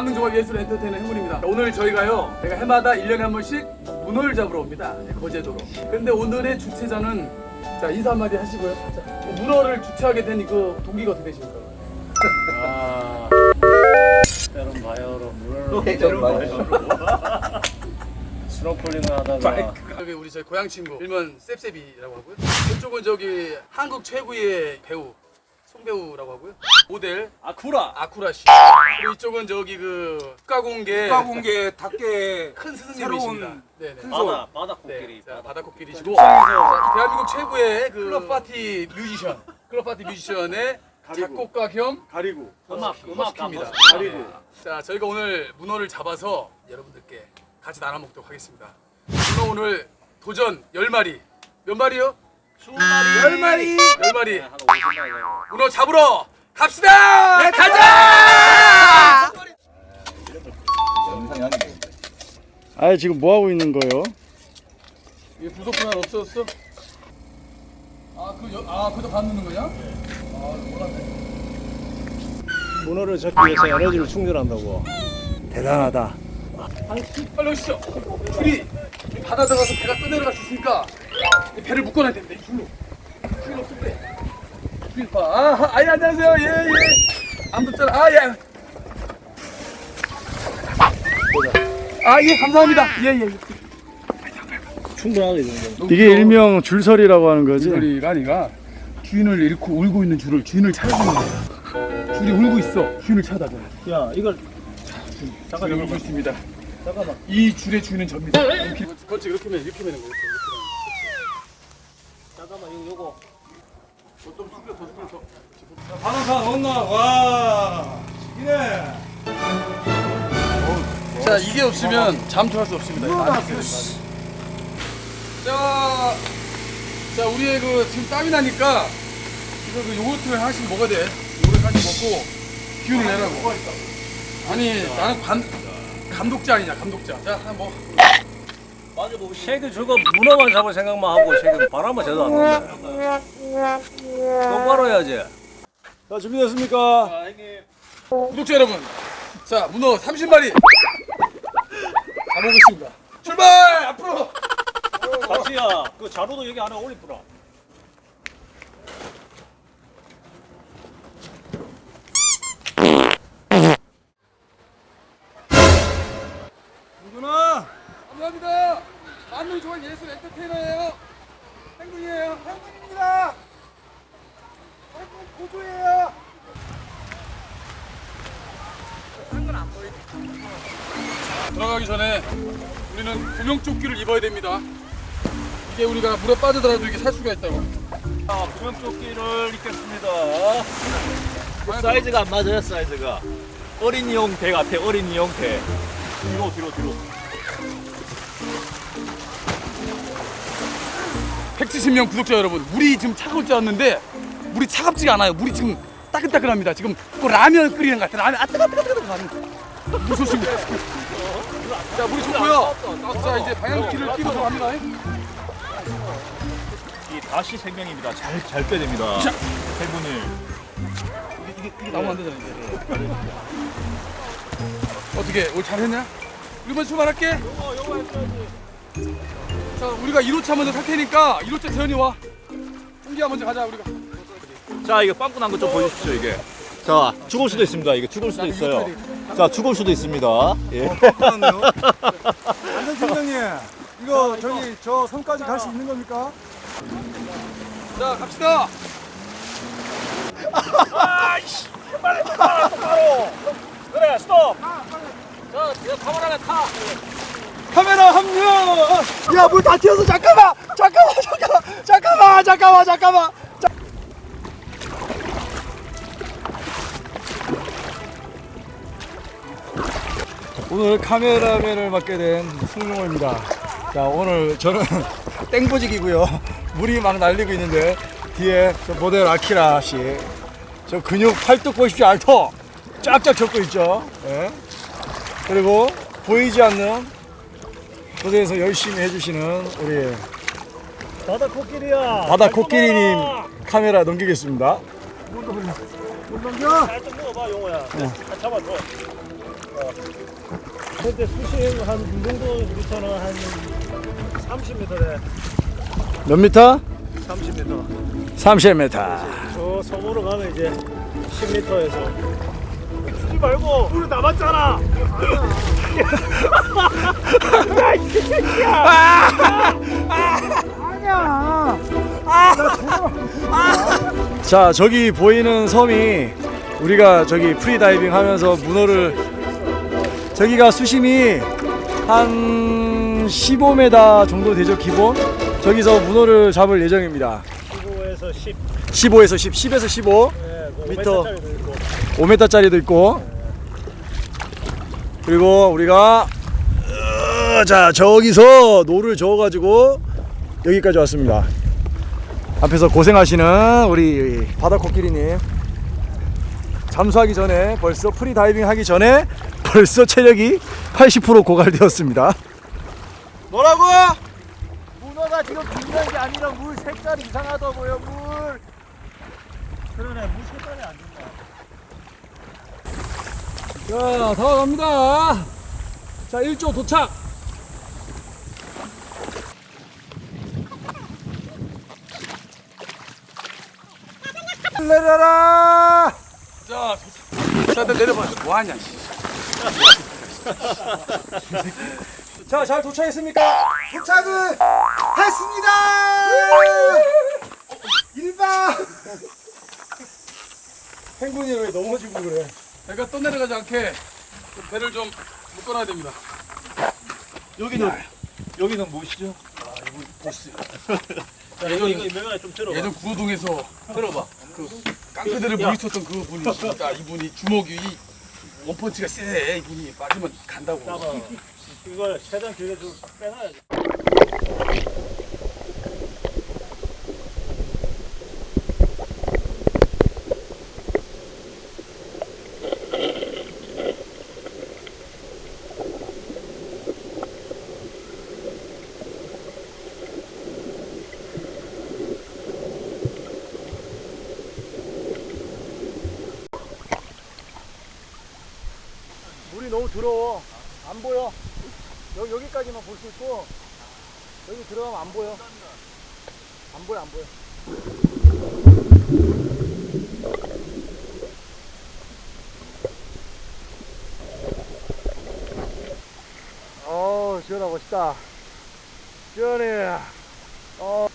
만능 종합 예술 엔터테이너 해물입니다. 오늘 저희가요, 제가 해마다 1년에 한 번씩 문어를 잡으러 옵니다. 네, 거제도로. 근데 오늘의 주최자는, 자, 인사 한마디 하시고요. 자, 문어를 주최하게 된 그 동기가 어떻게 되십니까? 아, 때론 바이어로 물을 때론 바이어로. 스노클링을 하다가 여기 우리 저희 고향 친구, 일명 셉셉이라고 하고요. 이쪽은 저기 한국 최고의 배우, 송배우라고 하고요. 모델, 아쿠라 아쿠라 씨. 그리고 이쪽은 저기 그 국가공개 국가공개 닭게 큰 스승님이십니다. 새로운 네네. 큰 바다 바다 네, 코끼리 자, 바다 코끼리시고 자, 대한민국 최고의 그 클럽 파티 뮤지션, 클럽 파티 뮤지션의 작곡가 겸 가리고 음악 음악 입니다. 가수. 가리고 자, 저희가 오늘 문어를 잡아서 여러분들께 같이 나눠 먹도록 하겠습니다. 문어 오늘 도전 10마리. 몇 마리요? 열 마리. 10마리. 한 50마리 문어 잡으러 갑시다! 네, 가자! 아 지금 뭐 하고 있는 거예요? 이게 부속 분할 없어졌어? 아, 그, 여, 아, 반 넣는 거냐? 아, 몰랐네. 문어를 잡기 위해서 에너지를 충전한다고. 대단하다. 빨리 오시죠. 줄이 바다 들어가서 배가 떠내려갈 수 있으니까 이 배를 묶어놔야 됩니다. 이 줄로. 줄이 없을 때. 줄이 봐. 아, 아예 안녕하세요. 예, 예. 안 붙잖아. 아, 예. 아, 예, 감사합니다. 예, 예. 충분하게 정도 이게 일명 줄설이라고 하는 거지. 줄이가 아니가 주인을 잃고 울고 있는 줄을 주인을 찾아주는 거야. 줄이 울고 있어. 주인을 찾아줘. 야 이걸 잠깐 울고 있습니다. 잠깐만. 이 줄의 주인은 접니다. 이렇게. 그렇지, 이렇게 면 이렇게 거야. 잠 좀 숙여, 더 숙여, 더. 바나사 넣었나 와 이네 자 이게 없으면 잠투할 수 없습니다. 자, 자 우리의 그 지금 땀이 나니까 이거 그 요거트를 하나씩 먹어야 돼. 요거트 하나씩 먹고 기운을 내라고. 아니 나는 관 감독자 아니냐 감독자. 자 한번 먹어. 쉐그 저거 문어만 잡을 생각만 하고 쉐그 바람은 제대로 안 나네 똑바로 해야지. 자 준비됐습니까? 구독자 여러분, 자 문어 30마리. 가보겠습니다. 출발! 앞으로. 박수야. 그 자료도 여기 안에 올리프라 좋아한 예술 엔터테이너예요. 행동이에요. 행운입니다 행운 고조예요 들어가기 전에 우리는 구명조끼를 입어야 됩니다. 이게 우리가 물에 빠지더라도 이게 살 수가 있다고. 자 구명조끼를 입겠습니다 사이즈가 안 맞아요 사이즈가 어린이용 배 같아 어린이용 배 뒤로 뒤로 뒤로 170명 구독자 여러분, 물이 지금 차가울 줄 알았는데 물이 차갑지가 않아요. 물이 지금 따끈따끈합니다. 지금 그 라면 끓이는 것 같아. 라면 아 뜨거 뜨거 뜨거 라면. 무소식입니다. 자 물이 좋고요. 자 이제 방향키를 끼고서 갑니다. 이 다시 생명입니다 잘 잘 빼야 됩니다 자. 세 분을 이게, 이게 나오면 안 되잖아 이제. 어떻게 오늘 잘했냐? 우리만 출발할게. 자 우리가 1호차 먼저 탈 테니까 1호차 재현이 와. 홍기야 먼저 가자 우리가. 자 이거 빵꾸 난 거 좀 보여주십시오 이게. 자 죽을 수도 있습니다. 이게 죽을 수도 있어요. 자 죽을 수도 있습니다. 예. 안전 팀장님 이거 저기 저 섬까지 갈 수 있는 겁니까? 자 갑시다. 그래 스톱. 자 이거 카메라에 타 카메라 합류 야 물 다 튀어서 잠깐만 잠깐만 잠깐만 잠깐만 잠깐만 잠깐만 오늘 카메라맨을 맡게 된 송용호입니다. 자 오늘 저는 땡보직이고요. 물이 막 날리고 있는데 뒤에 저 모델 아키라 씨, 저 근육 팔뚝 보십시오 알토 쫙쫙 젖고 있죠. 예. 그리고 보이지 않는 곳에서 열심히 해주시는 우리 바다 코끼리야 바다 코끼리님 카메라 넘기겠습니다. 잘좀 먹어봐 용호야 잡아줘 현재 수심 한이 정도 미터는 한 30m 돼. 몇 미터? 30m. 30m. 저 섬으로 가면 이제 10m에서. 말고 우리 남았잖아. 자, 저기 보이는 섬이 우리가 저기 프리다이빙 하면서 문어를 저기가 수심이 한 15m 정도 되죠, 기본. 저기서 문어를 잡을 예정입니다. 15에서 10. 15에서 10, 10에서 15, 네, 그 미터. 5m짜리도 있고. 5m짜리도 있고. 그리고 우리가 어, 자, 저기서 노를 저어 가지고 여기까지 왔습니다. 앞에서 고생하시는 우리 바다 코끼리님 잠수하기 전에 벌써 프리 다이빙 하기 전에 벌써 체력이 80% 고갈되었습니다. 뭐라고? 문어가 지금 빛난 게 아니라 물 색깔이 이상하다고요, 물. 그러네, 물 색깔이 안 좋다. 자, 다 갑니다. 자, 1조 도착. 내려라. 자, 자, 나 내려봐. 뭐 하냐? 씨. 자, 잘 도착했습니까? 도착을 했습니다. 일반 행군이 왜 넘어지고 그래? 배가 떠내려가지 않게 좀 배를 좀 묶어놔야 됩니다. 여기는, 여기는 무엇이죠? 보스. 자, 이거, 이거 유명하게 좀 들어봐. 예전 구로동에서 들어봐. 그 깡패들을 물리쳤던 그 분이 진짜 이분이 주먹이 이 원펀치가 세. 이분이 빠지면 간다고. 이거 최대한 길게 좀 빼놔야지. 더러워. 안 보여. 여기, 여기까지만 볼 수 있고, 여기 들어가면 안 보여. 안 보여, 안 보여. 어우, 시원하 멋있다. 시원해. 어.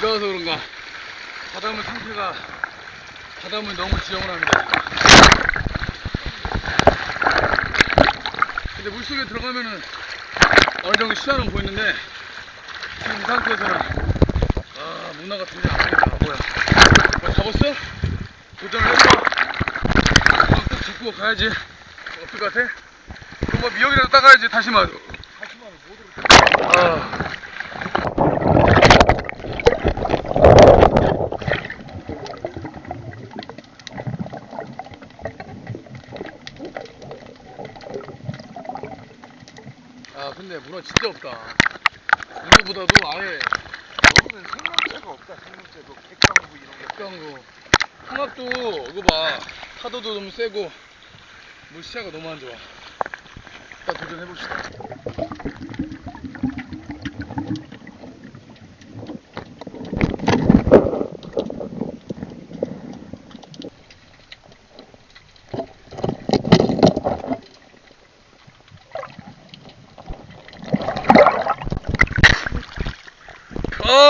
비가 와서 그런가. 바닷물 상태가 바닷물 너무 지저분합니다. 근데 물속에 들어가면은 어느 정도 시야는 보이는데 지금 이 상태에서는 아 굉장히 안 보인다. 뭐야. 뭐 잡았어? 도전을 해봐. 아, 꼭 짚고 가야지. 어떨 것 같아? 그럼 뭐 미역이라도 따가야지. 다시마 아아 근데 문 어 진짜 없다. 문어보다도 아예 여기는 생명체가 없다 생명체도 객강구 이런 게 객강구 홍합도 이거 봐. 파도도 너무 세고 물 시야가 너무 안 좋아. 일단 도전해봅시다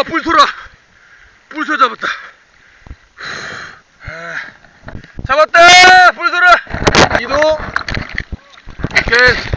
아 뿔소라 뿔소 잡았다 아, 잡았다! 뿔소라. 이동. 오케이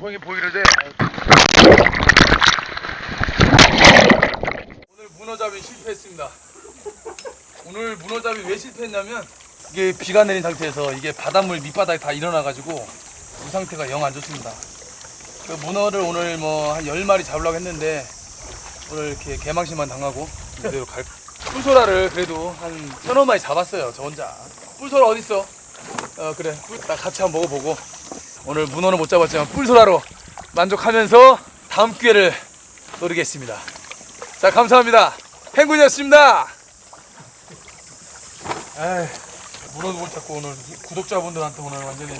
보이게 보이는데 오늘 문어잡이 실패했습니다. 오늘 문어잡이 왜 실패했냐면 이게 비가 내린 상태에서 이게 바닷물 밑바닥에 다 일어나가지고 이 상태가 영 안 좋습니다. 그 문어를 오늘 뭐 한 10마리 잡으려고 했는데 오늘 이렇게 개망신만 당하고 이대로 갈 뿔소라를 그래도 한 서너 마리 잡았어요 저 혼자 뿔소라 어딨어? 어 그래 뿔, 나 같이 한번 먹어보고 오늘 문어는 못 잡았지만 뿔소라로 만족하면서 다음 기회를 노리겠습니다. 자 감사합니다. 행군이었습니다. 에이 문어도 못 잡고 오늘 구독자분들한테 오늘 완전히